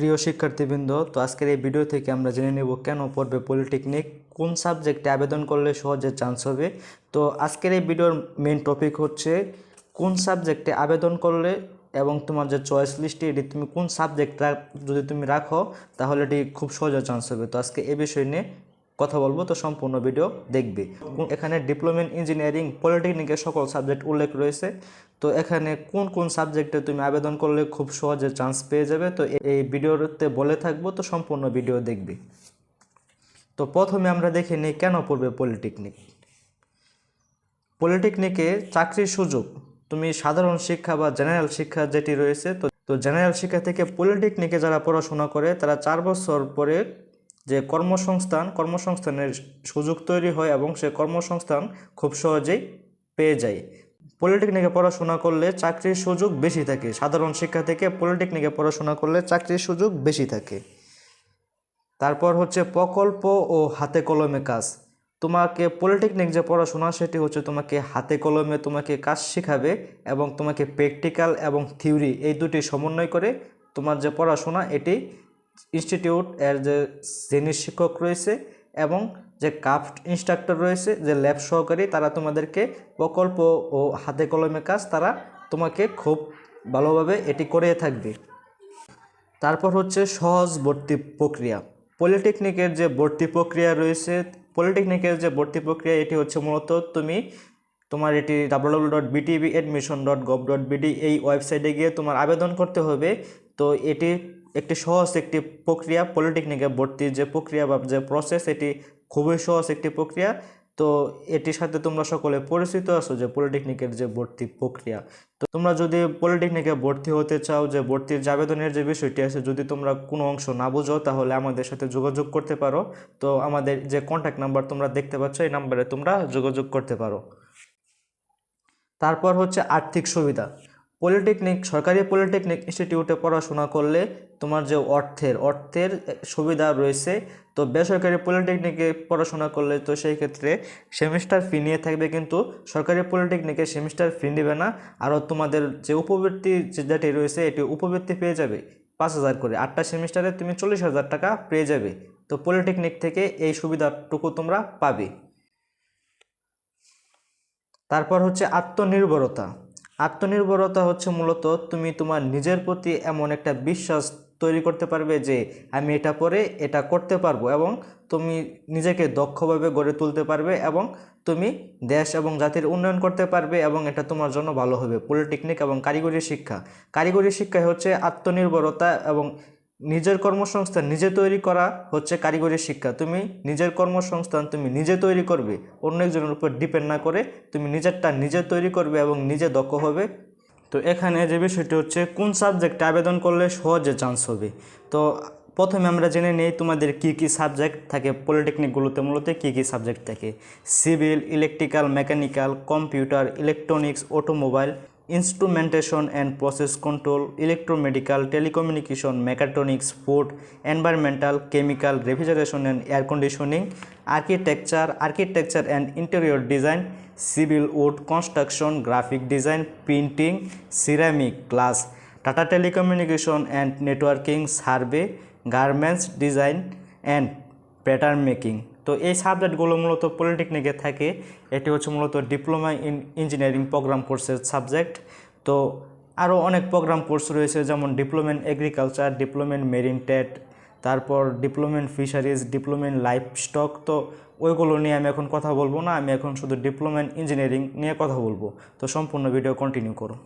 প্রিয় শিক্ষার্থীবৃন্দ তো আজকের এই ভিডিও থেকে আমরা জেনে নেব কেন পড়বে পলিটেকনিক কোন সাবজেক্টে আবেদন করলে সহজে চান্স হবে তো আজকের এই ভিডিওর মেন টপিক হচ্ছে কোন সাবজেক্টে আবেদন করলে এবং তোমার যে চয়েস লিস্টে এটি তুমি কোন সাবজেক্ট যদি তুমি রাখো তাহলে এটি খুব সহজে চান্স হবে তো আজকে এ বিষয় নিয়ে কথা বলবো তো সম্পূর্ণ ভিডিও দেখবে এখানে ডিপ্লোমেন্ট ইঞ্জিনিয়ারিং পলিটেকনিকের সকল সাবজেক্ট উল্লেখ রয়েছে তো এখানে কোন কোন সাবজেক্টে তুমি আবেদন করলে খুব সহজে চান্স পেয়ে যাবে তো এই ভিডিওতে বলে থাকবো তো সম্পূর্ণ ভিডিও দেখবে তো প্রথমে আমরা দেখে নিই কেন পড়বে পলিটেকনিক পলিটেকনিকে চাকরির সুযোগ তুমি সাধারণ শিক্ষা বা জেনারেল শিক্ষা যেটি রয়েছে তো তো জেনারেল শিক্ষা থেকে পলিটেকনিকে যারা পড়াশোনা করে তারা চার বছর পরে যে কর্মসংস্থান কর্মসংস্থানের সুযোগ তৈরি হয় এবং সে কর্মসংস্থান খুব সহজেই পেয়ে যায় পলিটেকনিকে পড়াশোনা করলে চাকরির সুযোগ বেশি থাকে সাধারণ শিক্ষা থেকে পলিটেকনিকে পড়াশোনা করলে চাকরির সুযোগ বেশি থাকে তারপর হচ্ছে প্রকল্প ও হাতে কলমে কাজ তোমাকে পলিটেকনিক যে পড়াশোনা সেটি হচ্ছে তোমাকে হাতে কলমে তোমাকে কাজ শেখাবে এবং তোমাকে প্র্যাকটিক্যাল এবং থিওরি এই দুটি সমন্বয় করে তোমার যে পড়াশোনা এটি ইনস্টিটিউট এর যে সিনিয়র শিক্ষক রয়েছে এবং যে কাফট ইনস্ট্রাক্টর রয়েছে যে ল্যাব সহকারী তারা তোমাদেরকে প্রকল্প ও হাতে কলমে কাজ তারা তোমাকে খুব ভালোভাবে এটি করে থাকবে তারপর হচ্ছে সহজ ভর্তি প্রক্রিয়া পলিটেকনিকের যে ভর্তি প্রক্রিয়া রয়েছে পলিটেকনিকের যে ভর্তি প্রক্রিয়া এটি হচ্ছে মূলত তুমি তোমার এটি W dot BTV admission dot gov dot BD এই ওয়েবসাইটে গিয়ে তোমার আবেদন করতে হবে তো এটি একটি সহজ একটি প্রক্রিয়া পলিটেকনিকে ভর্তির যে প্রক্রিয়া বা যে প্রসেস এটি খুবই সহজ একটি প্রক্রিয়া তো এটির সাথে তোমরা সকলে পরিচিত আছো যে পলিটেকনিকের যে ভর্তি প্রক্রিয়া তো তোমরা যদি পলিটেকনিকে ভর্তি হতে চাও যে ভর্তির আবেদনের যে বিষয়টি আছে যদি তোমরা কোনো অংশ না বোঝো তাহলে আমাদের সাথে যোগাযোগ করতে পারো তো আমাদের যে কন্ট্যাক্ট নাম্বার তোমরা দেখতে পাচ্ছ এই নাম্বারে তোমরা যোগাযোগ করতে পারো তারপর হচ্ছে আর্থিক সুবিধা পলিটেকনিক সরকারি পলিটেকনিক ইনস্টিটিউটে পড়াশোনা করলে তোমার যে অর্থের অর্থের সুবিধা রয়েছে তো বেসরকারি পলিটেকনিকে পড়াশোনা করলে তো সেই ক্ষেত্রে সেমিস্টার ফি নিয়ে থাকবে কিন্তু সরকারি পলিটেকনিকে সেমিস্টার ফি নেবে না আরও তোমাদের যে উপবৃত্তি যেটি রয়েছে এটি উপবৃত্তি পেয়ে যাবে পাঁচ হাজার করে আটটা সেমিস্টারে তুমি চল্লিশ হাজার টাকা পেয়ে যাবে তো পলিটেকনিক থেকে এই সুবিধাটুকু তোমরা পাবে তারপর হচ্ছে আত্মনির্ভরতা আত্মনির্ভরতা হচ্ছে মূলত তুমি তোমার নিজের প্রতি এমন একটা বিশ্বাস তৈরি করতে পারবে যে আমি এটা পরে এটা করতে পারবো এবং তুমি নিজেকে দক্ষভাবে গড়ে তুলতে পারবে এবং তুমি দেশ এবং জাতির উন্নয়ন করতে পারবে এবং এটা তোমার জন্য ভালো হবে পলিটেকনিক এবং কারিগরি শিক্ষা কারিগরি শিক্ষায় হচ্ছে আত্মনির্ভরতা এবং নিজের কর্মসংস্থান নিজে তৈরি করা হচ্ছে কারিগরি শিক্ষা তুমি নিজের কর্মসংস্থান তুমি নিজে তৈরি করবে অন্য একজনের উপর ডিপেন্ড না করে তুমি নিজেরটা নিজে তৈরি করবে এবং নিজে দক্ষ হবে তো এখানে যে বিষয়টি হচ্ছে কোন সাবজেক্টে আবেদন করলে সহজে চান্স হবে তো প্রথমে আমরা জেনে নেই তোমাদের কী কী সাবজেক্ট থাকে পলিটেকনিকগুলোতে মূলত কী কী সাবজেক্ট থাকে civil electrical mechanical computer electronics automobile instrumentation and process control, electromedical, telecommunication, mechatronics, food, environmental, chemical, refrigeration and air conditioning, architecture and interior design, civil, wood, construction, graphic design, printing, ceramic, glass, Tata telecommunication and networking, survey, garments design and pattern making. তো এই সাবজেক্টগুলো মূলত পলিটেকনিকে থাকে এটি হচ্ছে মূলত diploma in engineering programme কোর্সের সাবজেক্ট তো আরও অনেক প্রোগ্রাম কোর্স রয়েছে যেমন diploma in agriculture diploma in marine TET তারপর diploma in fisheries diploma in livestock তো ওইগুলো নিয়ে আমি এখন কথা বলবো না আমি এখন শুধু ডিপ্লোমা ইন ইঞ্জিনিয়ারিং নিয়ে কথা বলবো তো সম্পূর্ণ ভিডিও কন্টিনিউ করো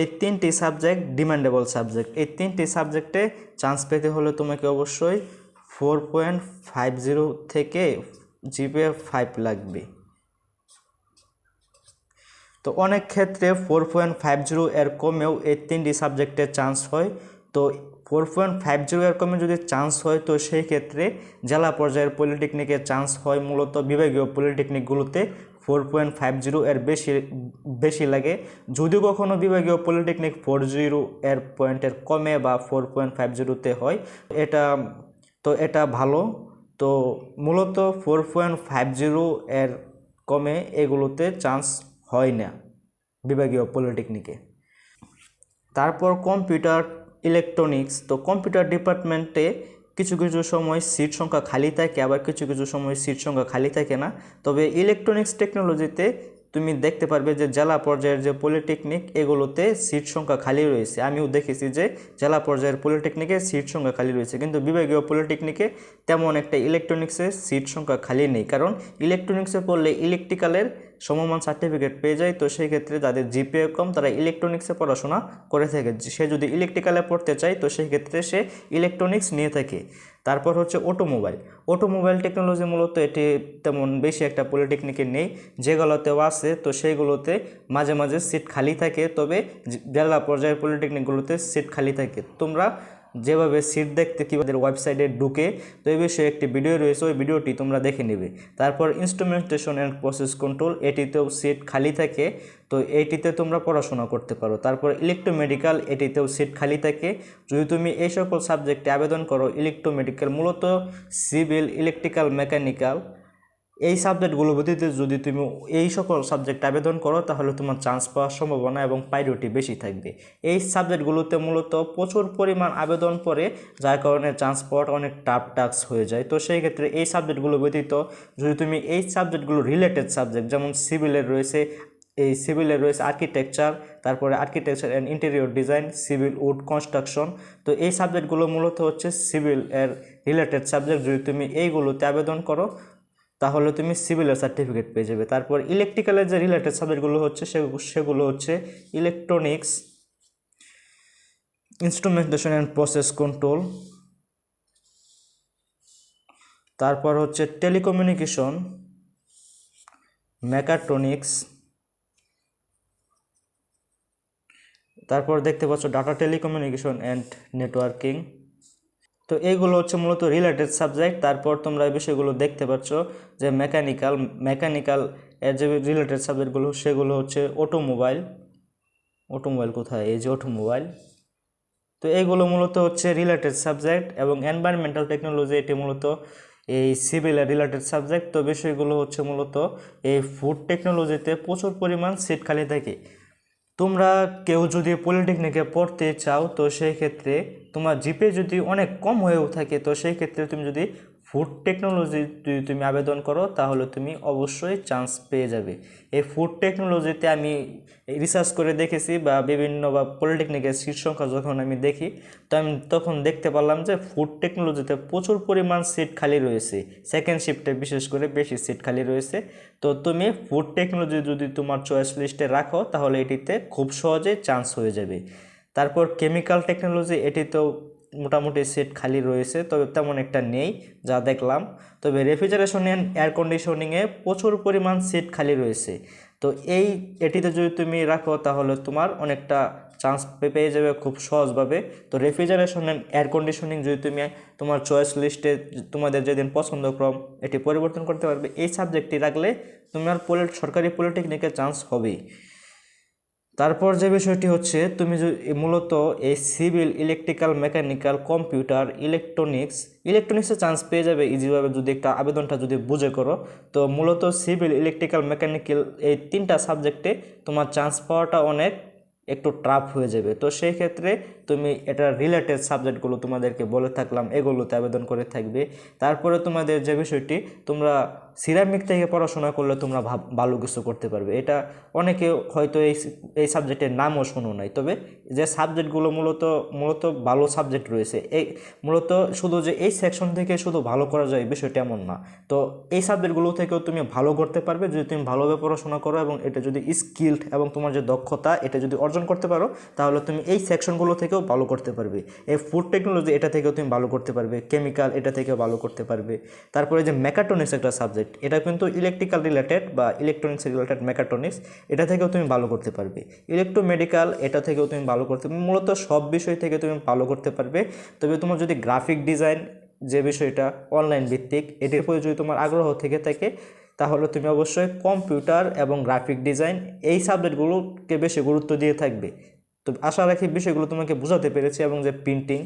এই তিনটি সাবজেক্ট ডিমান্ডেবল সাবজেক্ট এই তিনটি সাবজেক্টে চান্স পেতে হলে তোমাকে অবশ্যই ফোর পয়েন্ট ফাইভ জিরো থেকে জিপে ফাইভ লাগবে তো অনেক ক্ষেত্রে ফোর পয়েন্ট ফাইভ জিরো এর কমেও এই তিনটি সাবজেক্টে চান্স হয় তো ফোর পয়েন্ট ফাইভ জিরো এর কমে যদি চান্স হয় তো সেই ক্ষেত্রে জেলা পর্যায়ের পলিটেকনিকে চান্স হয় মূলত বিভাগীয় পলিটেকনিকগুলোতে ফোর পয়েন্ট ফাইভ জিরো এর বেশি বেশি লাগে যদি কখনও বিভাগীয় পলিটেকনিক ফোর জিরো এর পয়েন্টের কমে বা ফোর পয়েন্ট ফাইভ জিরোতে হয় এটা তো এটা ভালো তো মূলত ফোর পয়েন্ট ফাইভ জিরো এর কমে এগুলোতে চান্স হয় না বিভাগীয় পলিটেকনিকে তারপর কম্পিউটার ইলেকট্রনিক্স তো কম্পিউটার ডিপার্টমেন্টে কিছু কিছু সময় সিট সংখ্যা খালি থাকে আবার কিছু কিছু সময় সিট সংখ্যা খালি থাকে না তবে ইলেকট্রনিক্স টেকনোলজিতে তুমি দেখতে পারবে যে জেলা পর্যায়ের যে পলিটেকনিক এগুলোতে সিট সংখ্যা খালি রয়েছে আমিও দেখেছি যে জেলা পর্যায়ের পলিটেকনিকে সিট সংখ্যা খালি রয়েছে কিন্তু বিভাগীয় পলিটেকনিকে তেমন একটা ইলেকট্রনিক্সের সিট সংখ্যা খালি নেই কারণ ইলেকট্রনিক্সে পড়লে ইলেকট্রিক্যালের সমমান সার্টিফিকেট পেয়ে যায় তো সেই ক্ষেত্রে যাদের জিপিএ কম তারা ইলেকট্রনিক্সে পড়াশোনা করে থাকে সে যদি ইলেকট্রিক্যালে পড়তে চায় তো সেই ক্ষেত্রে সে ইলেকট্রনিক্স নিয়ে থাকে তারপর হচ্ছে অটোমোবাইল অটোমোবাইল টেকনোলজি মূলত এটি তেমন বেশি একটা পলিটেকনিকের নেই যেগুলোতেও আছে তো সেইগুলোতে মাঝে মাঝে সিট খালি থাকে তবে জেলা পর্যায়ের পলিটেকনিকগুলোতে সিট খালি থাকে তোমরা যেভাবে সিট দেখতে কীভাবে ওয়েবসাইটে ঢুকে তো এই বিষয়ে একটি ভিডিও রয়েছে ওই ভিডিওটি তোমরা দেখে নেবে তারপর ইনস্ট্রুমেন্টেশন অ্যান্ড প্রসেস কন্ট্রোল এটিতেও সিট খালি থাকে তো এইটিতে তোমরা পড়াশোনা করতে পারো তারপর ইলেকট্রোমেডিক্যাল এটিতেও সিট খালি থাকে যদি তুমি এই সকল সাবজেক্টে আবেদন করো ইলেকট্রোমেডিক্যাল মূলত সিভিল ইলেকট্রিক্যাল মেকানিক্যাল এই সাবজেক্টগুলো ব্যতীত যদি তুমি এই সকল সাবজেক্ট আবেদন করো তাহলে তোমার চান্স পাওয়ার সম্ভাবনা এবং প্রায়োরিটি বেশি থাকবে এই সাবজেক্টগুলোতে মূলত প্রচুর পরিমাণ আবেদন পরে যার কারণে চান্স পাওয়াটা অনেক টাফ টাস্ক হয়ে যায় তো সেই ক্ষেত্রে এই সাবজেক্টগুলো ব্যতীত যদি তুমি এই সাবজেক্টগুলো রিলেটেড সাবজেক্ট যেমন সিভিলের রয়েছে এই সিভিলে রয়েছে আর্কিটেকচার তারপরে architecture and interior design civil wood construction তো এই সাবজেক্টগুলো মূলত হচ্ছে সিভিল এর রিলেটেড সাবজেক্ট যদি তুমি এইগুলোতে আবেদন করো তাহলে তুমি সিভিলের সার্টিফিকেট পেয়ে যাবে তারপর ইলেকট্রিক্যালের যে রিলেটেড সাবজেক্টগুলো হচ্ছে সেগুলো হচ্ছে electronics instrumentation and process control তারপর হচ্ছে টেলিকমিউনিকেশন মেকাট্রনিক্স তারপর দেখতে পাচ্ছ ডাটা টেলিকমিউনিকেশন অ্যান্ড নেটওয়ার্কিং তো এইগুলো হচ্ছে মূলত রিলেটেড সাবজেক্ট তারপর তোমরা এই বিষয়গুলো দেখতে পাচ্ছ যে মেকানিক্যাল মেকানিক্যাল এর যে রিলেটেড সাবজেক্টগুলো সেগুলো হচ্ছে অটোমোবাইল অটোমোবাইল কোথায় এই যে অটোমোবাইল তো এইগুলো মূলত হচ্ছে রিলেটেড সাবজেক্ট এবং এনভায়রনমেন্টাল টেকনোলজি এটি মূলত এই সিভিল রিলেটেড সাবজেক্ট তো বিষয়গুলো হচ্ছে মূলত এই ফুড টেকনোলজিতে প্রচুর পরিমাণ সিট খালি থাকে তোমরা কেউ যদি পলিটেকনিকে পড়তে চাও তো সেই ক্ষেত্রে তোমার জিপে যদি অনেক কম হয়েও থাকে তো সেই ক্ষেত্রে তুমি যদি ফুড টেকনোলজি যদি তুমি আবেদন করো তাহলে তুমি অবশ্যই চান্স পেয়ে যাবে এই ফুড টেকনোলজিতে আমি রিসার্চ করে দেখেছি বা বিভিন্ন বা পলিটেকনিকের সিট সংখ্যা যখন আমি দেখি তো আমি তখন দেখতে পারলাম যে ফুড টেকনোলজিতে প্রচুর পরিমাণ সিট খালি রয়েছে সেকেন্ড শিফটে বিশেষ করে বেশি সিট খালি রয়েছে তো তুমি ফুড টেকনোলজি যদি তোমার চয়েস লিস্টে রাখো তাহলে এটিতে খুব সহজে চান্স হয়ে যাবে তারপর কেমিক্যাল টেকনোলজি এটি তো মোটামুটি সিট খালি রয়েছে তবে তেমন একটা নেই যা দেখলাম তবে রেফ্রিজারেশন অ্যান্ড এয়ার কন্ডিশনিংয়ে প্রচুর পরিমাণ সিট খালি রয়েছে তো এই এটিতে যদি তুমি রাখো তাহলে তোমার অনেকটা চান্স পেয়ে যাবে খুব সহজভাবে তো রেফ্রিজারেশন অ্যান্ড এয়ার কন্ডিশনিং যদি তুমি তোমার চয়েস লিস্টে তোমাদের যেদিন পছন্দক্রম এটি পরিবর্তন করতে পারবে এই সাবজেক্টটি রাখলে তোমার পোলিট সরকারি পলিটেকনিকের চান্স হবেই তারপর যে বিষয়টি হচ্ছে তুমি মূলত এই civil electrical mechanical computer electronics ইলেকট্রনিক্সে chance পেয়ে যাবে ইজিভাবে যদি একটা আবেদনটা যদি বুঝে করো তো মূলত সিভিল ইলেকট্রিক্যাল মেকানিক্যাল এই তিনটা সাবজেক্টে তোমার চান্স পাওয়াটা অনেক একটু ট্রাফ হয়ে যাবে তো সেই ক্ষেত্রে তুমি এটা রিলেটেড সাবজেক্টগুলো তোমাদেরকে বলে থাকলাম এগুলোতে আবেদন করে থাকবে তারপরে তোমাদের যে বিষয়টি তোমরা সিরামিক থেকে পড়াশোনা করলে তোমরা ভালো কিছু করতে পারবে এটা অনেকে হয়তো এই এই সাবজেক্টের নামও শোনো নাই তবে যে সাবজেক্টগুলো মূলত মূলত ভালো সাবজেক্ট রয়েছে এই মূলত শুধু যে এই সেকশন থেকে শুধু ভালো করা যায় বিষয়টা এমন না তো এই সাবজেক্টগুলো থেকেও তুমি ভালো করতে পারবে যদি তুমি ভালোভাবে পড়াশোনা করো এবং এটা যদি স্কিল্ড এবং তোমার যে দক্ষতা এটা যদি অর্জন করতে পারো তাহলে তুমি এই সেকশনগুলো থেকেও ভালো করতে পারবে এই ফুড টেকনোলজি এটা থেকেও তুমি ভালো করতে পারবে কেমিক্যাল এটা থেকেও ভালো করতে পারবে তারপরে যে মেকাটনিক্স একটা সাবজেক্ট সাবজেক্ট এটা কিন্তু ইলেকট্রিক্যাল রিলেটেড বা ইলেকট্রনিক্স রিলেটেড মেকাট্রনিক্স এটা থেকেও তুমি ভালো করতে পারবে ইলেকট্রোমেডিক্যাল এটা থেকেও তুমি ভালো করতে মূলত সব বিষয় থেকে তুমি ভালো করতে পারবে তবে তোমার যদি গ্রাফিক ডিজাইন যে বিষয়টা অনলাইন ভিত্তিক এটির উপরে যদি তোমার আগ্রহ থেকে থাকে তাহলে তুমি অবশ্যই কম্পিউটার এবং গ্রাফিক ডিজাইন এই সাবজেক্টগুলোকে বেশি গুরুত্ব দিয়ে থাকবে তো আশা রাখি বিষয়গুলো তোমাকে বোঝাতে পেরেছি এবং যে প্রিন্টিং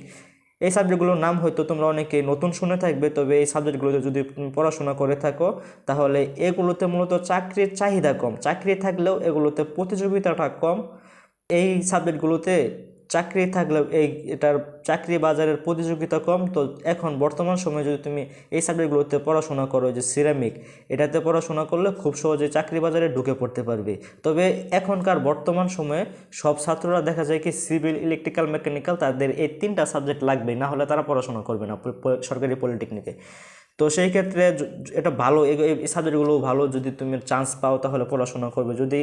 এই সাবজেক্টগুলোর নাম হয়তো তোমরা অনেকে নতুন শুনে থাকবে তবে এই সাবজেক্টগুলোতে যদি পড়াশোনা করে থাকো তাহলে এগুলোতে মূলত চাকরির চাহিদা কম চাকরি থাকলেও এগুলোতে প্রতিযোগিতাটা কম এই সাবজেক্টগুলোতে চাকরি থাকলেও এই এটার চাকরি বাজারের প্রতিযোগিতা কম তো এখন বর্তমান সময়ে যদি তুমি এই সাবজেক্টগুলোতে পড়াশোনা করো যে সিরামিক এটাতে পড়াশোনা করলে খুব সহজে চাকরি বাজারে ঢুকে পড়তে পারবে তবে এখনকার বর্তমান সময়ে সব ছাত্ররা দেখা যায় কি সিভিল ইলেকট্রিক্যাল মেকানিক্যাল তাদের এই তিনটা সাবজেক্ট লাগবে না হলে তারা পড়াশোনা করবে না সরকারি পলিটেকনিকে তো সেই ক্ষেত্রে এটা ভালো এই সাবজেক্টগুলো ভালো যদি তুমি চান্স পাও তাহলে পড়াশোনা করবে যদি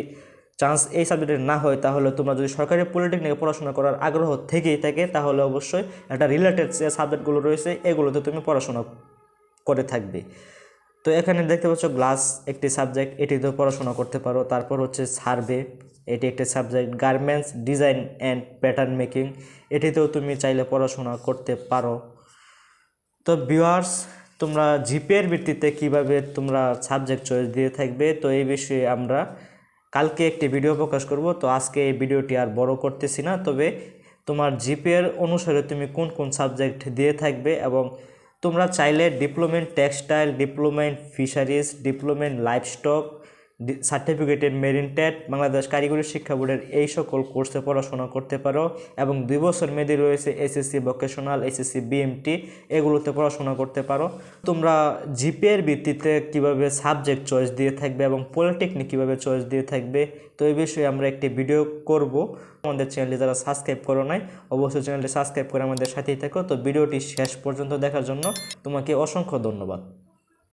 চান্স এই সাবজেক্টের না হয় তাহলে তোমরা যদি সরকারি পলিটেকনিকে পড়াশোনা করার আগ্রহ থেকেই থাকে তাহলে অবশ্যই একটা রিলেটেড যে সাবজেক্টগুলো রয়েছে এগুলোতে তুমি পড়াশোনা করে থাকবে তো এখানে দেখতে পাচ্ছ গ্লাস একটি সাবজেক্ট এটিতেও পড়াশোনা করতে পারো তারপর হচ্ছে সার্ভে এটি একটি subject garments design and pattern making এটিতেও তুমি চাইলে পড়াশোনা করতে পারো তো ভিউয়ার্স তোমরা জিপিএর ভিত্তিতে কিভাবে তোমরা সাবজেক্ট চয়েস দিয়ে থাকবে তো এই বিষয়ে আমরা কালকে একটি ভিডিও প্রকাশ করব তো আজকে এই ভিডিওটি আর বড় করতেছি না তবে তোমার জিপিএর অনুসারে তুমি কোন কোন সাবজেক্ট দিয়ে থাকবে এবং তোমরা চাইলে diploma in textile diploma in fisheries diploma in livestock certificated marine TET Bangladesh কারিগরি শিক্ষা বোর্ডের এই সকল কোর্সে পড়াশোনা করতে পারো এবং দুই বছর মেয়াদি রয়েছে এসএসসি ভোকেশনাল এসএসসি বিএমটি এগুলোতে পড়াশোনা করতে পারো তোমরা জিপিএর ভিত্তিতে কিভাবে সাবজেক্ট চয়েস দিয়ে থাকবে এবং পলিটেকনিক কিভাবে চয়েস দিয়ে থাকবে তো এই বিষয়ে আমরা একটি ভিডিও করব আমাদের চ্যানেলটি যারা সাবস্ক্রাইব করো নাই অবশ্যই চ্যানেলটি সাবস্ক্রাইব করে আমাদের সাথেই থাকো তো ভিডিওটি শেষ পর্যন্ত দেখার জন্য তোমাকে অসংখ্য ধন্যবাদ